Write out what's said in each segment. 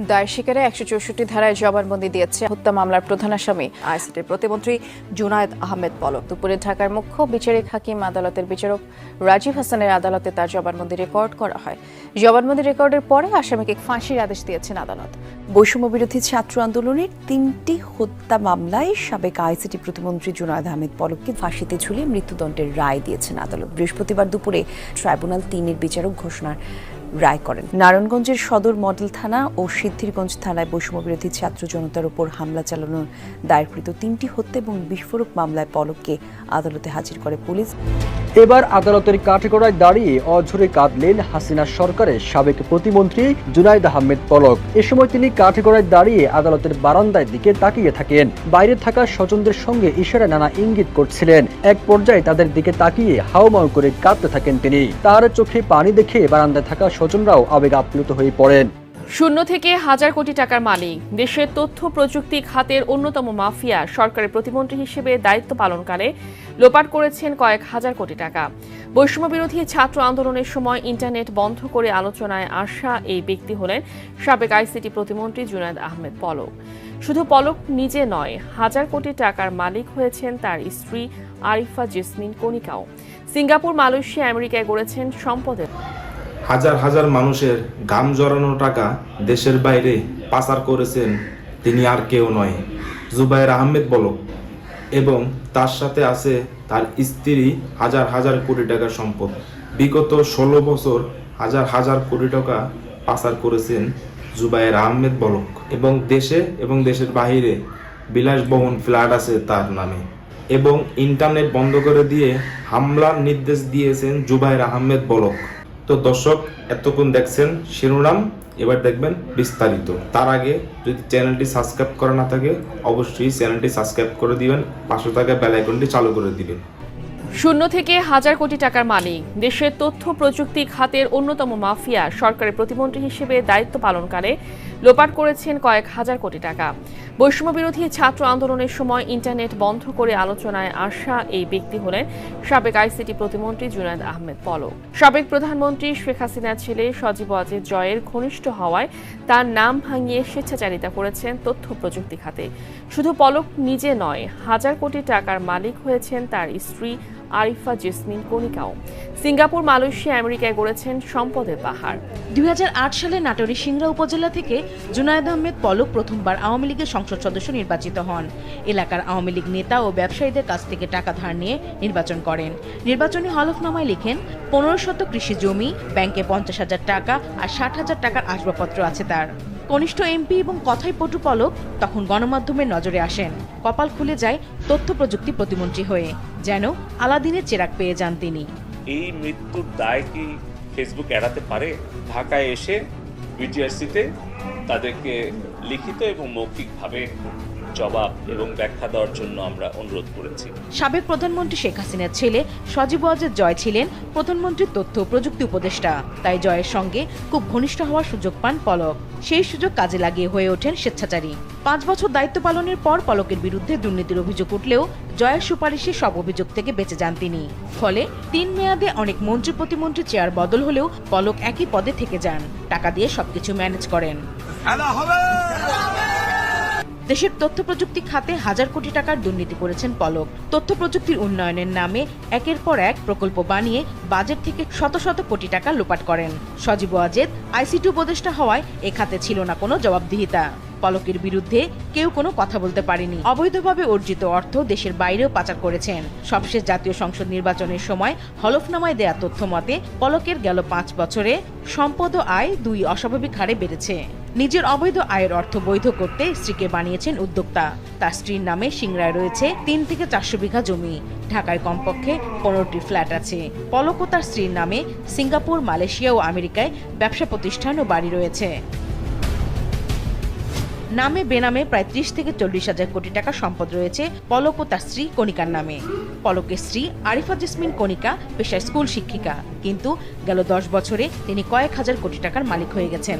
দায় স্বীকারে একশো চৌষট্টি ধারায় জবানবন্দি দিয়েছে হত্যা মামলার প্রধান আসামি। আইসিটির প্রতিমন্ত্রী জুনায়েদ আহমেদ পলক। দুপুরে ঢাকার মুখ্য বিচারিক হাকিম আদালতের বিচারক রাজীব হাসানের আদালতে তার জবানবন্দি রেকর্ড করা হয়। জবানবন্দি রেকর্ডের পরে আসামিকে ফাঁসির আদেশ দিয়েছেন আদালত। বৈষম্য বিরোধী ছাত্র আন্দোলনের তিনটি হত্যা মামলায় সাবেক আইসিটি প্রতিমন্ত্রী জুনায়েদ আহমেদ পলককে ফাঁসিতে ঝুলিয়ে মৃত্যুদণ্ডের রায় দিয়েছেন আদালত। বৃহস্পতিবার দুপুরে ট্রাইব্যুনাল তিনের বিচারক ঘোষণার রায় করেন। নারায়ণগঞ্জের সদর মডেল থানা ও সিদ্ধিরগঞ্জ থানায় বৈষম্য বিরোধী ছাত্র জনতার উপর হামলা চালানোর দায়েরকৃত তিনটি হত্যা এবং বিস্ফোরক মামলায় পলককে আদালতে হাজির করে পুলিশ। এবার আদালতের কাঠগড়ায় দাঁড়িয়ে অঝরে কাঁদলেন হাসিনা সরকারের সাবেক প্রতিমন্ত্রী জুনাইদ আহমেদ পলক। এ সময় তিনি কাঠগড়ায় দাঁড়িয়ে আদালতের বারান্দায় দিকে তাকিয়ে থাকেন। বাইরে থাকা স্বজনদের সঙ্গে ইশারা নানা ইঙ্গিত করছিলেন। এক পর্যায়ে তাদের দিকে তাকিয়ে হাওমাও করে কাঁদতে থাকেন তিনি। তার চোখে পানি দেখে বারান্দায় থাকা স্বজনরাও আবেগ আপ্লুত হয়ে পড়েন। শূন্য থেকে হাজার কোটি টাকার মালিক। দেশের তথ্য প্রযুক্তি খাতের অন্যতম মাফিয়া সরকারের প্রতিমন্ত্রী হিসেবে দায়িত্ব পালনকালে লোপাট করেছেন কয়েক হাজার কোটি টাকা। বৈষম্য বিরোধী ছাত্র আন্দোলনের সময় ইন্টারনেট বন্ধ করে আলোচনায় আসা এই ব্যক্তি হলেন সাবেক আইসিটি প্রতিমন্ত্রী জুনায়দ আহমেদ পলক। শুধু পলক নিজে নয়, হাজার কোটি টাকার মালিক হয়েছেন তার স্ত্রী আরিফা জেসমিন কণিকাও। সিঙ্গাপুর, মালয়েশিয়া, আমেরিকায় গড়েছেন সম্পদের হাজার হাজার মানুষের গাম জড়ানো টাকা দেশের বাইরে পাচার করেছেন তিনি আর কেউ নয়। জুবাইর আহমেদ বলক এবং তার সাথে আছে তার স্ত্রী হাজার হাজার কোটি টাকার সম্পদ। বিগত ষোলো বছর হাজার হাজার কোটি টাকা পাচার করেছেন জুবাইর আহমেদ বলক এবং দেশে এবং দেশের বাহিরে বিলাসবহন ফ্ল্যাট আছে তার নামে। এবং ইন্টারনেট বন্ধ করে দিয়ে হামলার নির্দেশ দিয়েছেন জুবাইর আহমেদ বলক তো দর্শক, এতক্ষণ দেখছেন শিরোনাম, এবার দেখবেন বিস্তারিত। তার আগে যদি চ্যানেলটি সাবস্ক্রাইব করা না থাকে, অবশ্যই চ্যানেলটি সাবস্ক্রাইব করে দিবেন, পাশে থাকা বেল আইকনটি চালু করে দিবেন। শূন্য থেকে হাজার কোটি টাকার মালিক। দেশের তথ্য প্রযুক্তি খাতের অন্যতম মাফিয়া সরকারের প্রতিমন্ত্রী হিসেবে দায়িত্ব পালনকালে লোপাট করেছেন কয়েক হাজার কোটি টাকা। বৈষম্য বিরোধী ছাত্র আন্দোলনের সময় ইন্টারনেট বন্ধ করে আলোচনায় আসা এই ব্যক্তি হলেন সাবেক আইসিটি প্রতিমন্ত্রী জুনায়দ আহমেদ পলক। সাবেক প্রধানমন্ত্রী শেখ হাসিনার ছেলে সজীব ওয়াজেদ জয়ের ঘনিষ্ঠ হওয়ায় তার নাম ভাঙিয়ে স্বেচ্ছাচারিতা করেছেন তথ্য প্রযুক্তি খাতে। শুধু পলক নিজে নয়, হাজার কোটি টাকার মালিক হয়েছেন তার স্ত্রী আরিফা জেসমিন কণিকাও। সিঙ্গাপুর, মালয়েশিয়া, আমেরিকায় গড়েছেন সম্পদের পাহাড়। দু হাজার আট সালে নাটোরের সিংড়া উপজেলা থেকে জুনায়দ আহমেদ পলক প্রথমবার আওয়ামী লীগের সংসদ সদস্য নির্বাচিত হন। এলাকার আওয়ামী লীগ নেতা ও ব্যবসায়ীদের কাছ থেকে টাকা ধার নিয়ে নির্বাচন করেন। নির্বাচনী হলফনামায় লিখেন, পনেরো শত কৃষি জমি, ব্যাংকে পঞ্চাশ হাজার টাকা আর ষাট হাজার টাকার আসবাবপত্র আছে তার। কনিষ্ঠ এমপি এবং কথাই পটুপলক তখন গণমাধ্যমের নজরে আসেন। কপাল খুলে যায় তথ্য প্রযুক্তি প্রতিমন্ত্রী হয়ে, যেন আলাদিনের চেরাক পেয়ে যান তিনি। এই মৃত্যুর দায় কি ফেসবুক এড়াতে পারে? ঢাকায় এসে বিটিআরসিতে তাদেরকে লিখিত এবং মৌখিকভাবে জবাব এবং ব্যাখ্যা দেওয়ার জন্য আমরা অনুরোধ করেছি। সাবেক প্রধানমন্ত্রী শেখ হাসিনার ছেলে সজীব ওয়াজেদ জয় ছিলেন প্রধানমন্ত্রীর তথ্য প্রযুক্তি উপদেষ্টা। তাই জয়ের সঙ্গে খুব ঘনিষ্ঠ হওয়ার সুযোগ পান পলক। সেই সুযোগ কাজে লাগিয়ে হয়ে ওঠেন স্বেচ্ছাচারী। পাঁচ বছর দায়িত্ব পালনের পর পলকের বিরুদ্ধে দুর্নীতির অভিযোগ উঠলেও জয়ের সুপারিশে সব অভিযোগ থেকে বেঁচে যান তিনি। ফলে তিন মেয়াদে অনেক মন্ত্রী প্রতিমন্ত্রী চেয়ার বদল হলেও পলক একই পদে থেকে যান। টাকা দিয়ে সবকিছু ম্যানেজ করেন। দেশের তথ্য প্রযুক্তি খাতে হাজার কোটি টাকার দুর্নীতি করেছেন পলক। তথ্য প্রযুক্তির উন্নয়নের নামে একের পর এক প্রকল্প বানিয়ে বাজেট থেকে শত শত কোটি টাকা লোপাট করেন। সজীব ওয়াজেদ আইসিটি উপদেষ্টা হওয়ায় এ খাতে ছিল না কোনো জবাবদিহিতা। পলকের বিরুদ্ধে কেউ কোনো কথা বলতে পারেনি। অবৈধভাবে অর্জিত অর্থ দেশের বাইরেও পাচার করেছেন। সবশেষ জাতীয় সংসদ নির্বাচনের সময় হলফনামায় দেয়া তথ্য মতে পলকের গেল পাঁচ বছরে সম্পদ আয় দুই অস্বাভাবিক হারে বেড়েছে। নিজের অবৈধ আয়ের অর্থ বৈধ করতে স্ত্রীকে বানিয়েছেন উদ্যোক্তা। তার স্ত্রীর নামে সিংড়ায় রয়েছে তিন থেকে চারশো বিঘা জমি। ঢাকায় কমপক্ষে পনেরোটি ফ্ল্যাট আছে। পলক তার স্ত্রীর নামে সিঙ্গাপুর, মালয়েশিয়া ও আমেরিকায় ব্যবসা প্রতিষ্ঠান ও বাড়ি রয়েছে। নামে বেনামে প্রায় ত্রিশ থেকে চল্লিশ হাজার কোটি টাকা সম্পদ রয়েছে পলক ও তার স্ত্রী কণিকার নামে। পলকের স্ত্রী আরিফা জেসমিন কণিকা পেশায় স্কুল শিক্ষিকা। কিন্তু গেল দশ বছরে তিনি কয়েক হাজার কোটি টাকার মালিক হয়ে গেছেন।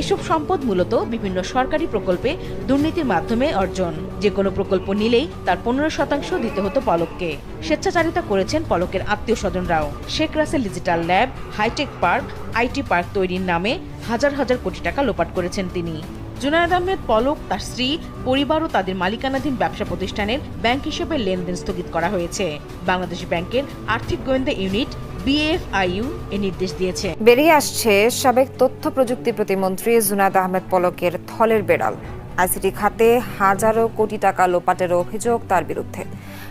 এসব সম্পদ মূলত বিভিন্ন সরকারি প্রকল্পে দুর্নীতির মাধ্যমে অর্জন। যে কোনো প্রকল্প নিলেই তার পনেরো শতাংশ দিতে হতো পলককে। স্বেচ্ছাচারিতা করেছেন পলকের আত্মীয় স্বজনরাও। Sheikh Russel digital lab, hi-tech park, IT park তৈরির নামে হাজার হাজার কোটি টাকা লোপাট করেছেন তিনি। জুনায়দ আহমেদ পলক, তার স্ত্রী পরিবার ও তাদের মালিকানাধীন ব্যবসা প্রতিষ্ঠানের ব্যাংক হিসেবে লেনদেন স্থগিত করা হয়েছে। বাংলাদেশ ব্যাংকের আর্থিক গোয়েন্দা ইউনিট, বিএফআইইউ, এ নির্দেশ দিয়েছে। বেরিয়ে আসছে সাবেক তথ্য প্রযুক্তি প্রতিমন্ত্রী জুনাদ আহমেদ পলকের থলের বেড়াল। আইসিটি খাতে হাজারো কোটি টাকা লোপাটের অভিযোগ তার বিরুদ্ধে।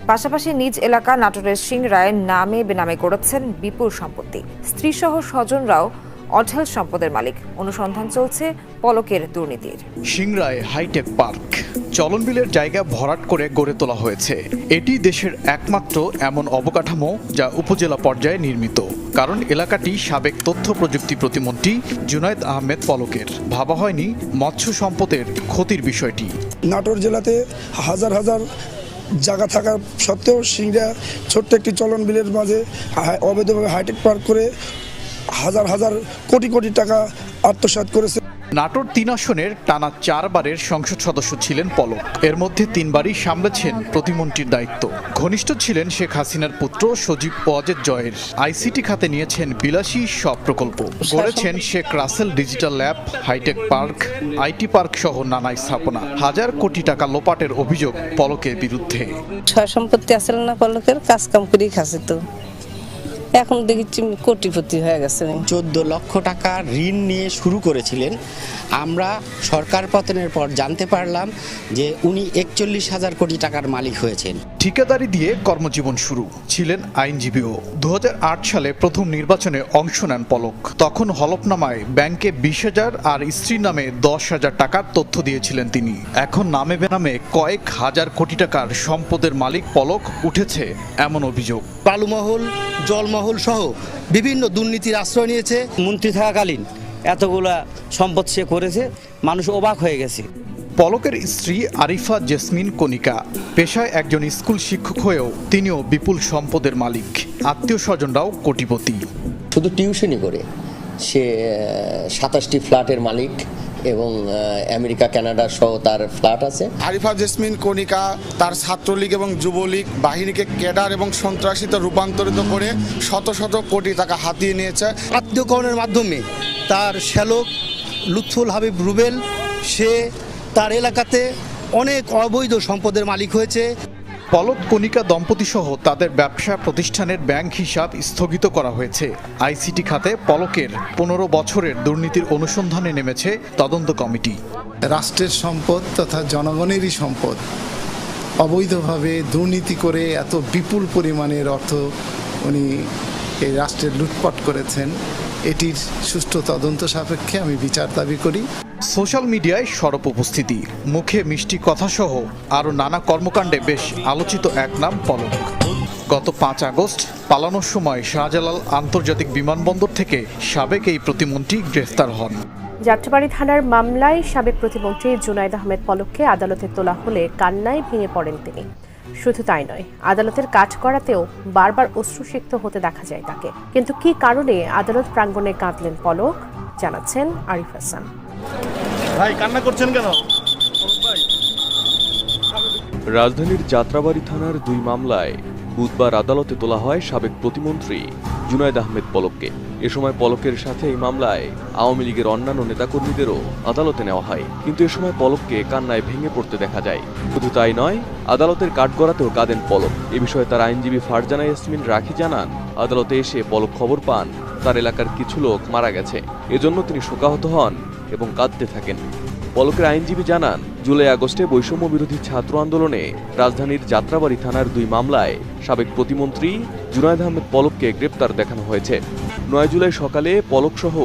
পাশাপাশি নিজ এলাকা নাটোরের সিংরায় নামে বেনামে করেছেন বিপুল সম্পত্তি। স্ত্রীসহ স্বজনরাও অঢেল সম্পদের মালিক। অনুসন্ধান চলছে পলকের দুর্নীতির। Singrai hi tech park. চলনবিলের জায়গা ভরাট করে গড়ে তোলা হয়েছে। এটি দেশের একমাত্র এমন অবকাঠামো যা উপজেলা পর্যায়ে নির্মিত। কারণ এলাকাটি সাবেক তথ্য প্রযুক্তি প্রতিমন্ত্রী জুনায়দ আহমেদ পলকের। ভাবা হয়নি মৎস্য সম্পদের ক্ষতির বিষয়টি। নাটোর জেলাতে হাজার হাজার জায়গা থাকা সত্ত্বেও সিংড়া ছোট্ট একটি চলন বিলের মাঝে অবৈধভাবে হাইটেক পার্ক করে হাজার হাজার কোটি কোটি টাকা আত্মসাৎ করেছে। নাটোর তিন আসনের টানা চারবারের সংসদ সদস্য ছিলেন পলক। এর মধ্যে তিনবারই সামলেছেন প্রতিমন্ত্রীর দায়িত্ব। ঘনিষ্ঠ ছিলেন শেখ হাসিনার পুত্র সজীব ওয়াজেদ জয়ের। আইসিটি খাতে নিয়েছেন বিলাসী সব প্রকল্প। গড়েছেন Sheikh Russel digital lab hi-tech park IT park সহ নানা স্থাপনা। হাজার কোটি টাকা লোপাটের অভিযোগ পলকের বিরুদ্ধে। সম্পত্তি আসলে না পলকের? কাজ কাম করেই খাসি তো। এখন দেখছি কোটিপতি হয়ে গেছে চোদ্দ লক্ষ টাকা ঋণ নিয়ে শুরু করেছিলেন। আমরা সরকার পতনের পর জানতে পারলাম যে উনি একচল্লিশ হাজার কোটি টাকার মালিক হয়েছেন। ঠিকাদারি দিয়ে কর্মজীবন শুরু ছিলেন আইনজীবীও দু হাজার আট সালে প্রথম নির্বাচনে অংশ নেন পলক। তখন হলফনামায় ব্যাংকে বিশ হাজার আর স্ত্রীর নামে দশ হাজার টাকার তথ্য দিয়েছিলেন তিনি। এখন নামে বেনামে কয়েক হাজার কোটি টাকার সম্পদের মালিক পলক উঠেছে এমন অভিযোগ। বালুমহল জলমহল সহ বিভিন্ন দুর্নীতির আশ্রয় নিয়েছে। মন্ত্রী থাকাকালীন এতগুলা সম্পদ সে করেছে মানুষ অবাক হয়ে গেছে। পলকের স্ত্রী আরিফা জেসমিন কনিকা পেশায় একজন স্কুল শিক্ষক হয়েও তিনিও বিপুল সম্পদের মালিক। আত্মীয় স্বজনরাও কোটিপতি। শুধু টিউশনই করে সে সাতাশটি ফ্ল্যাটের মালিক এবং আমেরিকা কানাডা সহ তার ফ্ল্যাট আছে। আরিফা জেসমিন কণিকা তার ছাত্রলীগ এবং যুবলীগ বাহিনীকে ক্যাডার এবং সন্ত্রাসীতে রূপান্তরিত করে শত শত কোটি টাকা হাতিয়ে নিয়েছে। আত্মীয়করণের মাধ্যমে তার শ্যালক লুৎফুল হাবিব রুবেল সে তার এলাকাতে অনেক অবৈধ সম্পদের মালিক হয়েছে। পলক কণিকা দম্পতি সহ তাদের ব্যবসা প্রতিষ্ঠানের ব্যাংক হিসাব স্থগিত করা হয়েছে। আইসিটি খাতে পলকের পনেরো বছরের দুর্নীতির অনুসন্ধানে নেমেছে তদন্ত কমিটি। রাষ্ট্রের সম্পদ তথা জনগণেরই সম্পদ। অবৈধভাবে দুর্নীতি করে এত বিপুল পরিমাণের অর্থ উনি এই রাষ্ট্রের লুটপাট করেছেন, এটির সুষ্ঠু তদন্ত সাপেক্ষে আমি বিচার দাবি করি। সোশ্যাল মিডিয়ায় সরব উপস্থিতি। মুখে মিষ্টি কথা সহ আরও নানা কর্মকাণ্ডে বেশ আলোচিত এক নাম পলক। গত পাঁচ আগস্ট পালানোর সময় শাহজালাল আন্তর্জাতিক বিমানবন্দর থেকে সাবেক এই প্রতিমন্ত্রী গ্রেফতার হন। যাত্রাবাড়ি থানার মামলায় সাবেক প্রতিমন্ত্রী জুনাইদ আহমেদ পলককে আদালতে তোলা হলে কান্নায় ভেঙে পড়েন তিনি। শুধু তাই নয়, আদালতের কাজ করাতেও বারবার অশ্রুসিক্ত হতে দেখা যায় তাকে। কিন্তু কি কারণে আদালত প্রাঙ্গণে কাঁদলেন পলক? জানাচ্ছেন আরিফ হাসান। ভাই, কান্না করছেন কেন? রাজধানীর যাত্রাবাড়ি থানার দুই মামলায় বুধবার আদালতে তোলা হয় সাবেক প্রতিমন্ত্রী জুনায়দ আহমেদ পলককে। এ সময় পলকের সাথে এই মামলায় আওয়ামী লীগের অন্যান্য নেতাকর্মীদেরও আদালতে নেওয়া হয়। কিন্তু এ সময় পলককে কান্নায় ভেঙে পড়তে দেখা যায়। শুধু তাই নয়, আদালতের কাঠগড়াতেও কাঁদেন পলক। এ বিষয়ে তার আইনজীবী ফারজানা ইয়াসমিন রাখি জানান, আদালতে এসে পলক খবর পান, তার এলাকার কিছু লোক মারা গেছে। এজন্য তিনি শোকাহত হন। এবং কাঁদতে থাকেন। পলকের আইনজীবী জানান, জুলাই আগস্টে বৈষম্য বিরোধী ছাত্র আন্দোলনে রাজধানীর যাত্রাবাড়ি থানার দুই মামলায় সাবেক প্রতিমন্ত্রী জুনায়দ আহমেদ পলককে গ্রেপ্তার দেখানো হয়েছে। নয় জুলাই সকালে পলক সহ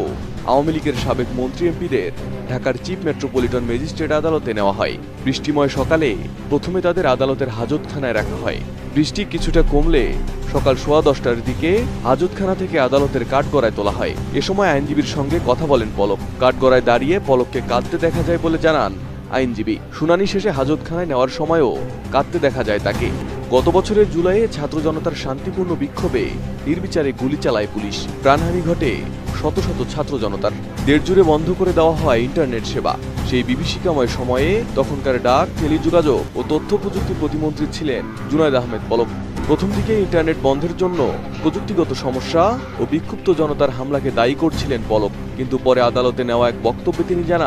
আওয়ামী লীগের সাবেক মন্ত্রী এমপিদের ঢাকার চিফ মেট্রোপলিটন ম্যাজিস্ট্রেট আদালতে নেওয়া হয়। বৃষ্টিময় সকালে প্রথমে তাদের আদালতের হাজতখানায় রাখা হয়। বৃষ্টি কিছুটা কমলে সকাল সোয়া দশটার দিকে হাজতখানা থেকে আদালতের কাঠগড়ায় তোলা হয়। এ সময় আইনজীবীর সঙ্গে কথা বলেন পলক। কাঠগড়ায় দাঁড়িয়ে পলককে কাঁদতে দেখা যায় বলে জানান আইনজীবী। শুনানি শেষে হাজতখানায় নেওয়ার সময়ও কাঁদতে দেখা যায় তাকে। গত বছরের জুলাইয়ে ছাত্র জনতার শান্তিপূর্ণ বিক্ষোভে নির্বিচারে গুলি চালায় পুলিশ। প্রাণহানি ঘটে শত শত ছাত্র জনতার। দেড় জুড়ে বন্ধ করে দেওয়া হয় ইন্টারনেট সেবা। সেই বিভীষিকাময় সময়ে তখনকার ডাক, টেলিযোগাযোগ ও তথ্য প্রযুক্তি প্রতিমন্ত্রী ছিলেন জুনায়দ আহমেদ পলক। প্রথম দিকে ইন্টারনেট বন্ধের জন্য প্রযুক্তিগত সমস্যা ও বিক্ষুব্ধ জনতার হামলাকে দায়ী করছিলেন পলক। কিন্তু পরে আদালতে নেওয়া এক বক্তব্যে তিনি জানান